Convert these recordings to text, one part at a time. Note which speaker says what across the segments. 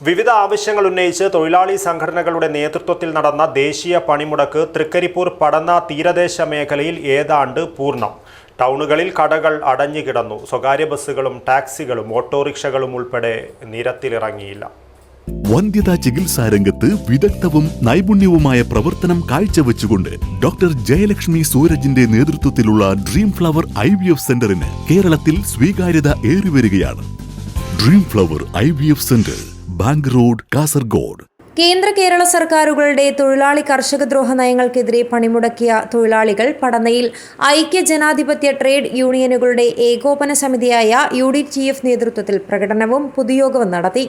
Speaker 1: വിവിധ ആവശ്യങ്ങൾ ഉന്നയിച്ച് തൊഴിലാളി സംഘടനകളുടെ നേതൃത്വത്തിൽ നടന്ന ദേശീയ പണിമുടക്ക് തൃക്കരിപ്പൂർ പടന്ന തീരദേശ മേഖലയിൽ ഏതാണ്ട് പൂർണം. ടൗണുകളിൽ കടകൾ അടഞ്ഞുകിടന്നു സ്വകാര്യ ബസ്സുകളും ടാക്സികളും ഓട്ടോറിക്ഷകളും ഉൾപ്പെടെ നിരത്തിലിറങ്ങിയില്ല.
Speaker 2: വന്ധ്യതാ ചികിത്സാ രംഗത്ത് വിദഗ്ധവും നൈപുണ്യവുമായ പ്രവർത്തനം കാഴ്ചവെച്ചുകൊണ്ട് ഡോക്ടർ ജയലക്ഷ്മി സൂരജിന്റെ നേതൃത്വത്തിലുള്ള dream flower I V F സെന്ററിന് കേരളത്തിൽ സ്വീകാര്യത ഏറിവരികയാണ്. Dream flower I V F centre. Bank road Kasaragod.
Speaker 3: കേന്ദ്ര കേരള സർക്കാരുകളുടെ തൊഴിലാളി കർഷക ദ്രോഹ നയങ്ങൾക്കെതിരെ പണിമുടക്കിയ തൊഴിലാളികൾ പടനയിൽ ഐക്യ ജനാധിപത്യ ട്രേഡ് യൂണിയനുകളുടെ ഏകോപന സമിതിയായ യു ഡി ടി എഫ് നേതൃത്വത്തിൽ പ്രകടനവും പൊതുയോഗവും നടത്തി.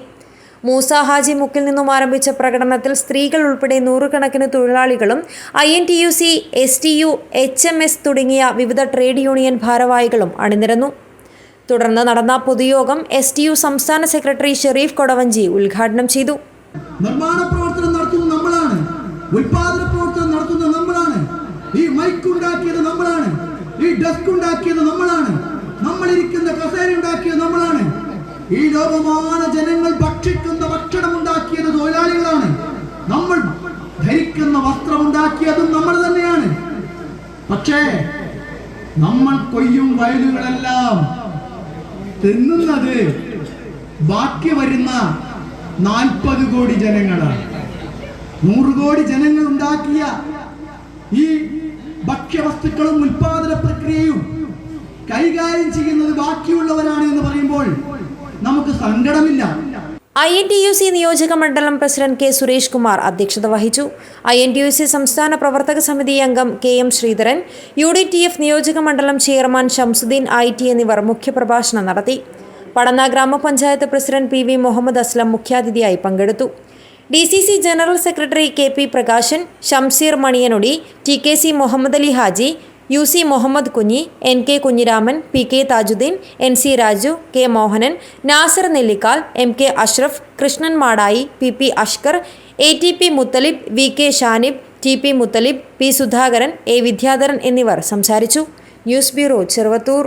Speaker 3: മൂസ ഹാജി മുക്കിൽ നിന്നും ആരംഭിച്ച പ്രകടനത്തിൽ സ്ത്രീകൾ ഉൾപ്പെടെ നൂറുകണക്കിന് തൊഴിലാളികളും I N T U C S T U H M S തുടങ്ങിയ വിവിധ ട്രേഡ് യൂണിയൻ ഭാരവാഹികളും അണിനിരന്നു. തുടർന്ന് നടന്ന പൊതുയോഗം എസ് ടി യു സംസ്ഥാന സെക്രട്ടറി ഷെറീഫ് കൊടവഞ്ചി ഉദ്ഘാടനം ചെയ്തു.
Speaker 4: നിർമ്മാണ പ്രവർത്തനം നടത്തുന്നത് നമ്മളാണ്. ഉൽപാദന പ്രവർത്തനം നടത്തുന്നത് നമ്മളാണ്. ഈ മൈക്ക് ഉണ്ടാക്കിയത് നമ്മളാണ്. ഈ ഡെസ്ക് ഉണ്ടാക്കിയത് നമ്മളാണ്. നമ്മൾ ഇരിക്കുന്ന കസേര ഉണ്ടാക്കിയത് നമ്മളാണ്. ഈ ലോകമാന ജനങ്ങൾ ഭക്ഷിക്കുന്ന ഭക്ഷണം ഉണ്ടാക്കിയത് തൊഴിലാളികളാണ്. നമ്മൾ ധരിക്കുന്ന വസ്ത്രം ഉണ്ടാക്കിയതും നമ്മൾ തന്നെയാണ്. പക്ഷേ നമ്മൾ കൊയ്യും വയലുകളെല്ലാം തിന്നുന്നത് ബാക്കി വരുന്ന നാൽപ്പത് കോടി ജനങ്ങളാണ്. നൂറ് കോടി ജനങ്ങൾ ഉണ്ടാക്കിയ ഈ ഭക്ഷ്യവസ്തുക്കളും ഉൽപാദന പ്രക്രിയയും കൈകാര്യം ചെയ്യുന്നത് ബാക്കിയുള്ളവരാണ് എന്ന് പറയുമ്പോൾ നമുക്ക് സങ്കടമില്ല.
Speaker 3: I N T U C നിയോജക മണ്ഡലം പ്രസിഡന്റ് കെ സുരേഷ് കുമാർ അധ്യക്ഷത വഹിച്ചു. I N T U C സംസ്ഥാന പ്രവർത്തക സമിതി അംഗം K M Sreedharan U D T F നിയോജക മണ്ഡലം ചെയർമാൻ ഷംസുദ്ദീൻ ഐ ടി എന്നിവർ മുഖ്യപ്രഭാഷണം നടത്തി. പടന്ന ഗ്രാമപഞ്ചായത്ത് president P V Muhammad Aslam മുഖ്യാതിഥിയായി പങ്കെടുത്തു. D C C general secretary K P Prakashan Shamseer Maniyanodi T K C Muhammad Ali Haji U C Muhammad Kunhi N K Kunhiraman P K Thajuddeen N C Raju K Mohanan Nasar Nellikkal M K Ashraf Krishnan Madayi P P Ashkar A T P Muthalib V K Shanib T P Muthalib P Sudhakaran A Vidyadharan എന്നിവർ സംസാരിച്ചു. News bureau Cheruvathur.